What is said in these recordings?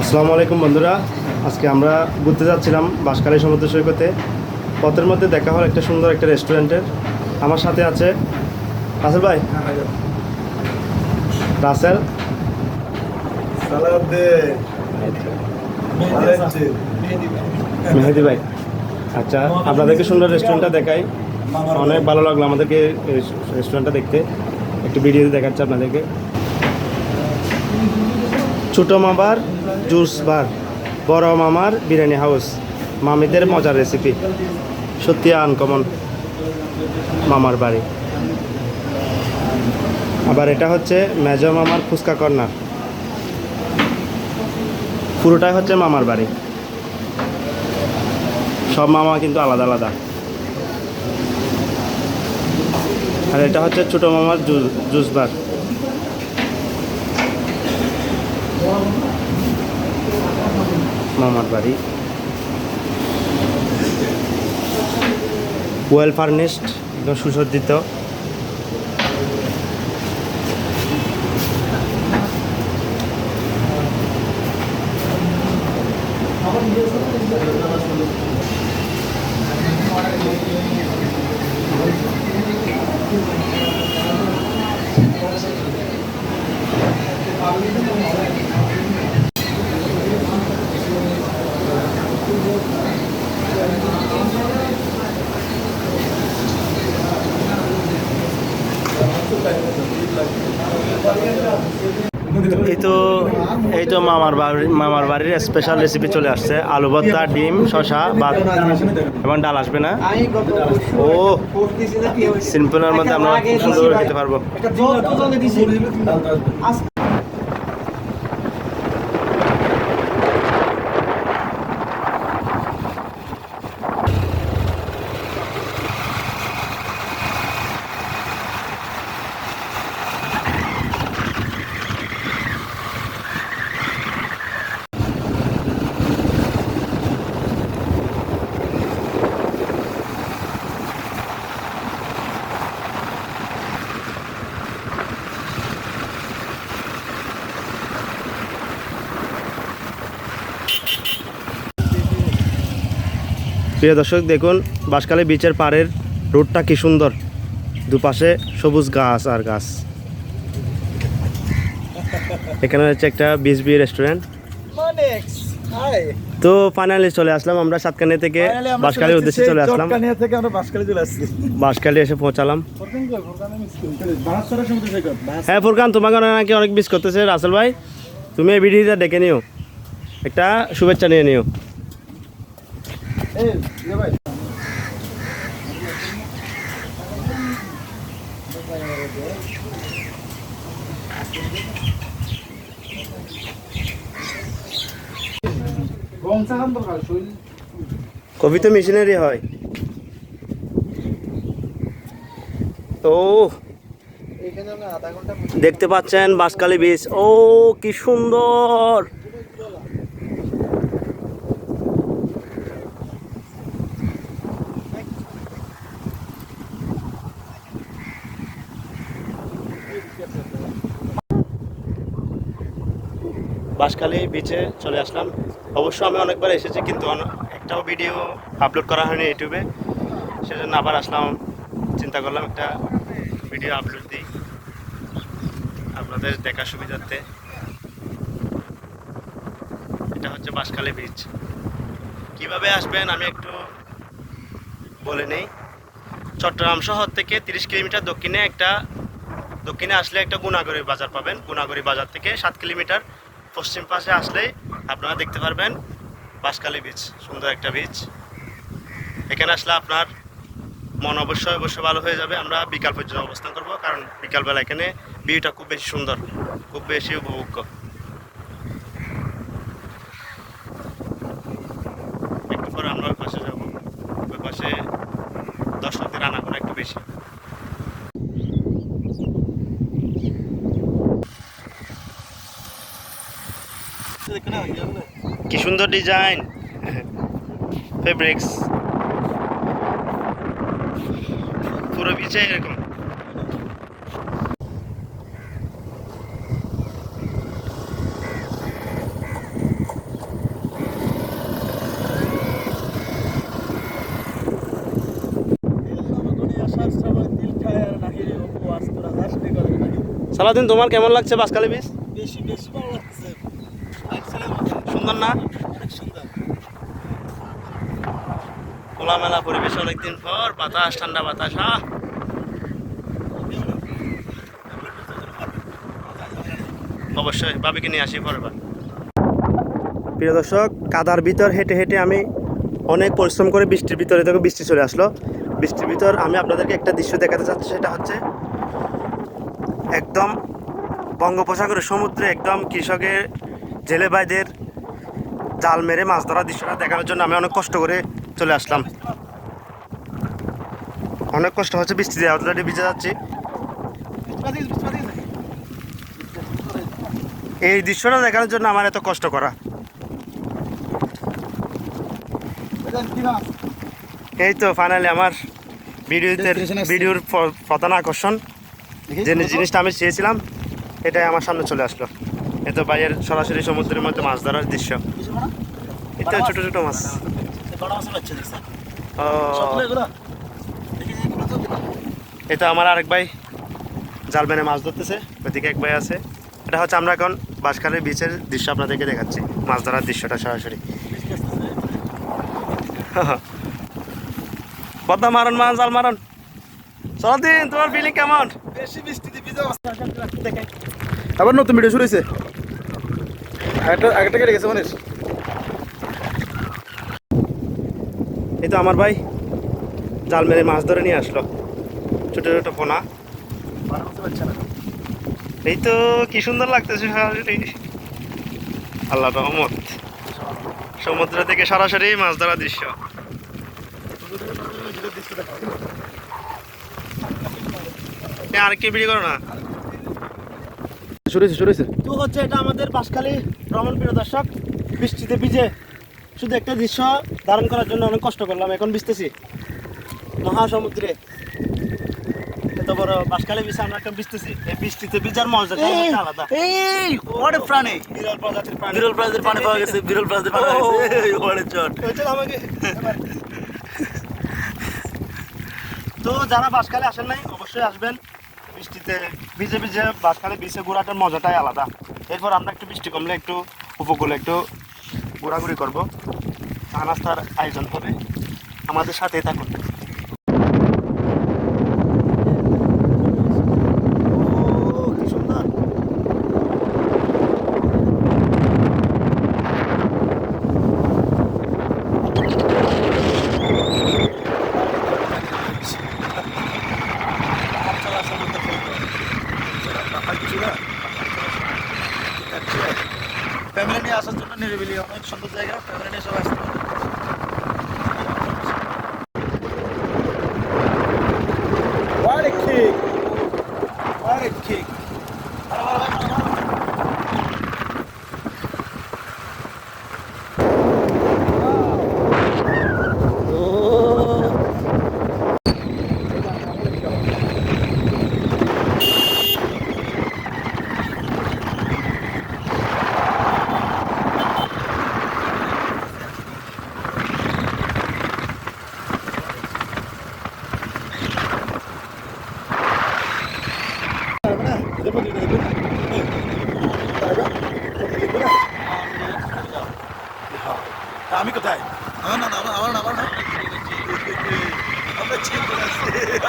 আসসালামু আলাইকুম বন্ধুরা। আজকে আমরা ঘুরতে যাচ্ছিলাম বাঁশখালী সমুদ্র সৈকতে। পথের মধ্যে দেখা হল একটা সুন্দর একটা রেস্টুরেন্টের। আমার সাথে আছে রাসেল ভাই। রাসেল। মেহেদি ভাই। আচ্ছা আপনাদেরকে সুন্দর রেস্টুরেন্টটা দেখাই। অনেক ভালো লাগল আমাদেরকে রেস্টুরেন্টটা দেখতে। একটু ভিডিও দেখাচ্ছে আপনাদেরকে। ছোটো মামার জুস বার, বড় মামার বিরিয়ানি হাউস। মামিদের মজার রেসিপি সত্যি আনকমন মামার বাড়ি। আবার এটা হচ্ছে মেজ মামার ফুচকা কর্নার। পুরোটাই হচ্ছে মামার বাড়ি। সব মামা কিন্তু আলাদা আলাদা। আর এটা হচ্ছে ছোটো মামার জুস জুস বার। মামার বাড়ি। ওয়েল ফার্নিশড একদম সুসজ্জিত। এই তো এই তো মামার বাড়ি, মামার বাড়ির স্পেশাল রেসিপি চলে আসছে, আলু ভর্তা, ডিম শশা ভাত এবং ডাল আসবে না? ও সিম্পলের মধ্যে আমরা খুব সুন্দর খেতে পারব। প্রিয় দর্শক দেখুন বাঁশখালী বিচের পাড়ের রোডটা কি সুন্দর। দুপাশে সবুজ গাছ আর গাছ। এখানে হচ্ছে একটা বিচ বি রেস্টুরেন্ট তো ফাইনালি চলে আসলাম আমরা সাতকানি থেকে বাঁশখালীর উদ্দেশ্যে চলে আসলাম। থেকে আমরা বাঁশখালী চলে আসছি। বাঁশখালী এসে পৌঁছালাম। হ্যাঁ ফুরকান তোমাকে নাকি অনেক মিস করতেছে। রাসেল ভাই তুমি এই ভিডিওটা ডেকে নিও। একটা শুভেচ্ছা নিয়ে নিও। কবি তো মেশিনারি হয়। তো দেখতে পাচ্ছেন বাঁশকালী বীচ ও কি সুন্দর! বাঁশখালী বিচে চলে আসলাম। অবশ্য আমি অনেকবার এসেছি, কিন্তু একটাও ভিডিও আপলোড করা হয়নি ইউটিউবে। সেজন্য আবার আসলাম, চিন্তা করলাম একটা ভিডিও আপলোড দিই। আপনাদের দেখার সুবিধার্থে। এটা হচ্ছে বাঁশখালী বিচ কীভাবে আসবেন আমি একটু বলে নেই। চট্টগ্রাম শহর থেকে তিরিশ কিলোমিটার দক্ষিণে একটা দক্ষিণে আসলে একটা গুণাগড়ি বাজার পাবেন। গুণাগড়ি বাজার থেকে সাত কিলোমিটার পশ্চিম পাশে আসলেই আপনারা দেখতে পারবেন বাসকালী বিচ সুন্দর একটা বিচ এখানে আসলে আপনার মন অবশ্যই অবশ্যই ভালো হয়ে যাবে। আমরা বিকাল পর্যন্ত অবস্থান করব, কারণ বিকালবেলা এখানে ভিউটা খুব বেশি সুন্দর, খুব বেশি উপভোগ্য। কি সুন্দর ডিজাইন। ফেব্রিক্স। পুরো বিচে এরকম। সারাদিন তোমার কেমন লাগছে বাসকালে বীজ? বেশি বেশি সুন্দর না? অনেক সুন্দর খোলামেলা পরিবেশ অনেকদিন পর, বাতাস, ঠান্ডা বাতাস অবশ্যই, বাবিকে নিয়ে আসি প্রিয় দর্শক, কাদার ভিতর হেঁটে হেঁটে আমি অনেক পরিশ্রম করে বৃষ্টির ভিতরে থেকে বৃষ্টি চলে আসলো। বৃষ্টির ভিতর আমি আপনাদেরকে একটা দৃশ্য দেখাতে চাচ্ছি, সেটা হচ্ছে একদম বঙ্গোপসাগরের সমুদ্রে একদম কৃষকের জেলে ভাইদের জাল মেরে মাছ ধরার দৃশ্যটা দেখানোর জন্য আমি অনেক কষ্ট করে চলে আসলাম। অনেক কষ্ট হচ্ছে বৃষ্টিতে অলরেডি ভিজে যাচ্ছি। এই দৃশ্যটা দেখানোর জন্য আমার এত কষ্ট করা। এই তো ফাইনালি আমার ভিডিওতে ভিডিওর প্রধান আকর্ষণ। যে জিনিসটা আমি চেয়েছিলাম এটাই আমার সামনে চলে আসলো। এ তো বাইরের সরাসরি সমুদ্রের মধ্যে মাছ ধরার দৃশ্য। এটা ছোট ছোট মাছ। ও। এটা আমার আরেক ভাই। জাল বেনে মাছ ধরতেছে। ওইদিকে এক ভাই আছে। এটা হচ্ছে আমরা এখন বাঁশখালের বিচের দৃশ্য আপনাদেরকে দেখাচ্ছি। মাছ ধরার দৃশ্যটা সরাসরি। পদ্মা মারন মারন জাল মারন দিন তোমার ফিলিং কেমন? বেশি বৃষ্টিতে ভিজে আবার নতুন ভিডিও শুরু হয়েছে একটা আগেরটা কেটে গেছে মনে তো আমার ভাই জাল মেরে মাছ ধরে নিয়ে আসলো। ছোট ছোট পোনা। এই তো কি সুন্দর লাগতেছে সরাসরি। আল্লাহ রহমত। সমুদ্র থেকে সরাসরি মাছ ধরা দৃশ্য। আর কি বিড়ি করো না? শুরু হয়েছে শুরু হয়েছে তো হচ্ছে এটা আমাদের বাসখালী ভ্রমণ প্রিয় দর্শক বৃষ্টিতে ভিজে শুধু একটা দৃশ্য ধারণ করার জন্য অনেক কষ্ট করলাম এখন ভিজতেছি মহাসমুদ্রে এত বড় বাসখালী বিছে আমরা একটা ভিজতেছি এই বৃষ্টিতে ভিজার মজাটা আলাদা। এই ওরে প্রাণী। বিরল প্রজাতির প্রাণী। বিরল প্রাণীদের পানি পাওয়া গেছে বিরল প্রাণীদের পানি পাওয়া গেছে। ওরে চট। আমাকে তো যারা বাসখালে আসেন নাই অবশ্যই আসবেন। বৃষ্টিতে ভিজে ভিজে বাসখালে বিচে ঘোরাটার মজাটাই আলাদা। এরপর আমরা একটু বৃষ্টি কমলে একটু উপকূলে একটু ঘোরাঘুরি করব। চা নাস্তার আয়োজন হবে। আমাদের সাথে থাকুন ও, কি সুন্দর ফ্যামিলি নিয়ে আসার জন্য নিরিবিলি অনেক সুন্দর জায়গা ফ্যামিলি নিয়ে সব আসতে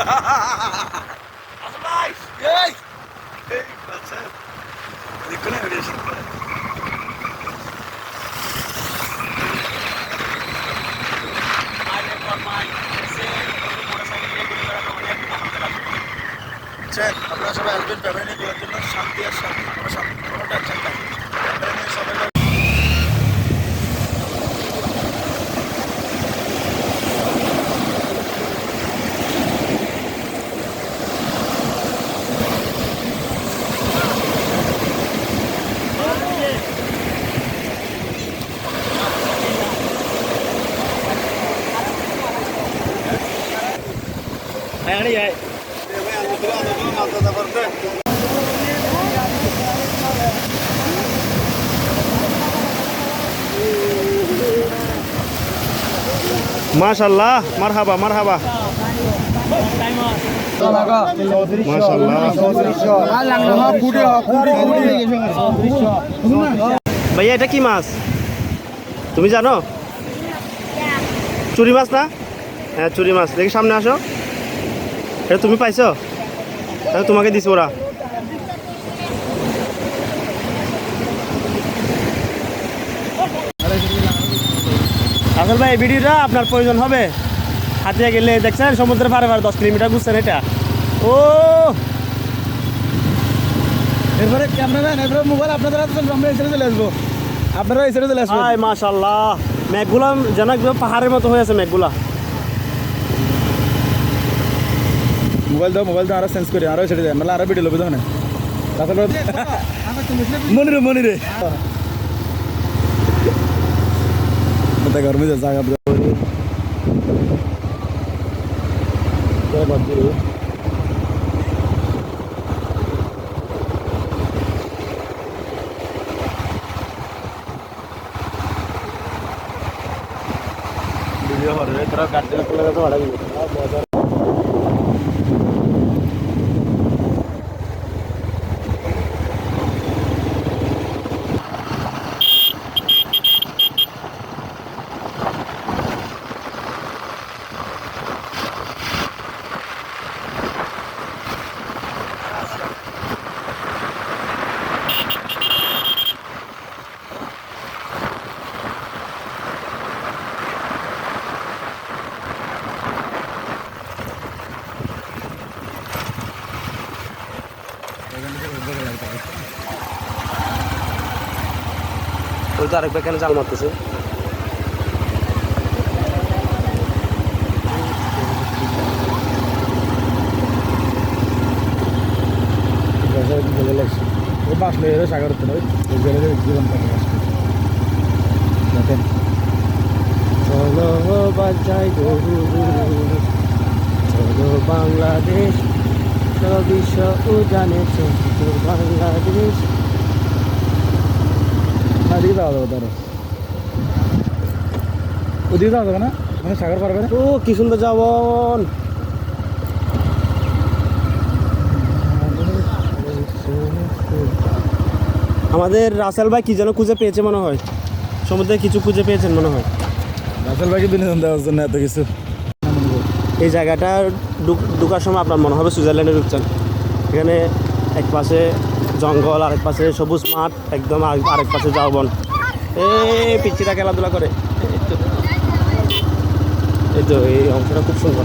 ハハハハ! মাশাল্লাহ মারহাবা মারহাবা। ভাইয়া এটা কি মাছ? তুমি জানো? চুরি মাছ না? হ্যাঁ চুরি মাছ। দেখি সামনে আসো। এটা তুমি পাইছো? তাহলে তোমাকে দিস ওরা। আসল ভাই এই ভিডিওটা আপনার প্রয়োজন হবে। হাতিয়ে গেলে দেখছেন? সমুদ্রের পারে পারে দশ কিলোমিটার বুঝছেন এটা। ও! এরপরে ক্যামেরাম্যান এরপরে মোবাইল আপনাদের হাতে আমরা সাইডে চলে আসব। আপনারা সাইডে চলে আসবেন। হাই মাশাল্লাহ মেঘগুলা যেন একদম পাহাড়ের মতো হয়ে আছে মেঘগুলা। মোবাইল দাও মোবাইল দাও আরও চেঞ্জ করি আরও ছেড়ে দেয় মানে আরও ভিডিও লোক দাও না তারপরে মনিরে মনিরে কথা গরমে যা জায়গা ভিডিও হবে তোরা গাড়ি করলে তো ভাড়া দিবি ওই তো আরেকবার কেন জাল মারতেছে? ওই বাস লয়ে সাগর তো ওই জেলে জীবন কাটে দেখেন। চলো বাজাই গরু। চলো বাংলাদেশ। চলো বিশ্ব উজানে চলো বাংলাদেশ ওদিকে যাওয়া যাবে তার ওদিকে যাওয়া যাবে না মানে সাগর পারবে ও কি সুন্দর যাবন আমাদের রাসেল ভাই কি যেন খুঁজে পেয়েছে মনে হয়। সমুদ্রে কিছু খুঁজে পেয়েছেন মনে হয়। রাসেল ভাইকে বিনোদন দেওয়ার জন্য এত কিছু। এই জায়গাটা ঢুক- ঢুকার সময় আপনার মনে হবে সুইজারল্যান্ডে ঢুকছেন এখানে এক পাশে জঙ্গল, আরেক পাশে সবুজ মাঠ, একদম আরেক পাশে যাওবন এই পিচ্ছিরা খেলাধুলা করে। এই তো। এই অংশটা খুব সুন্দর।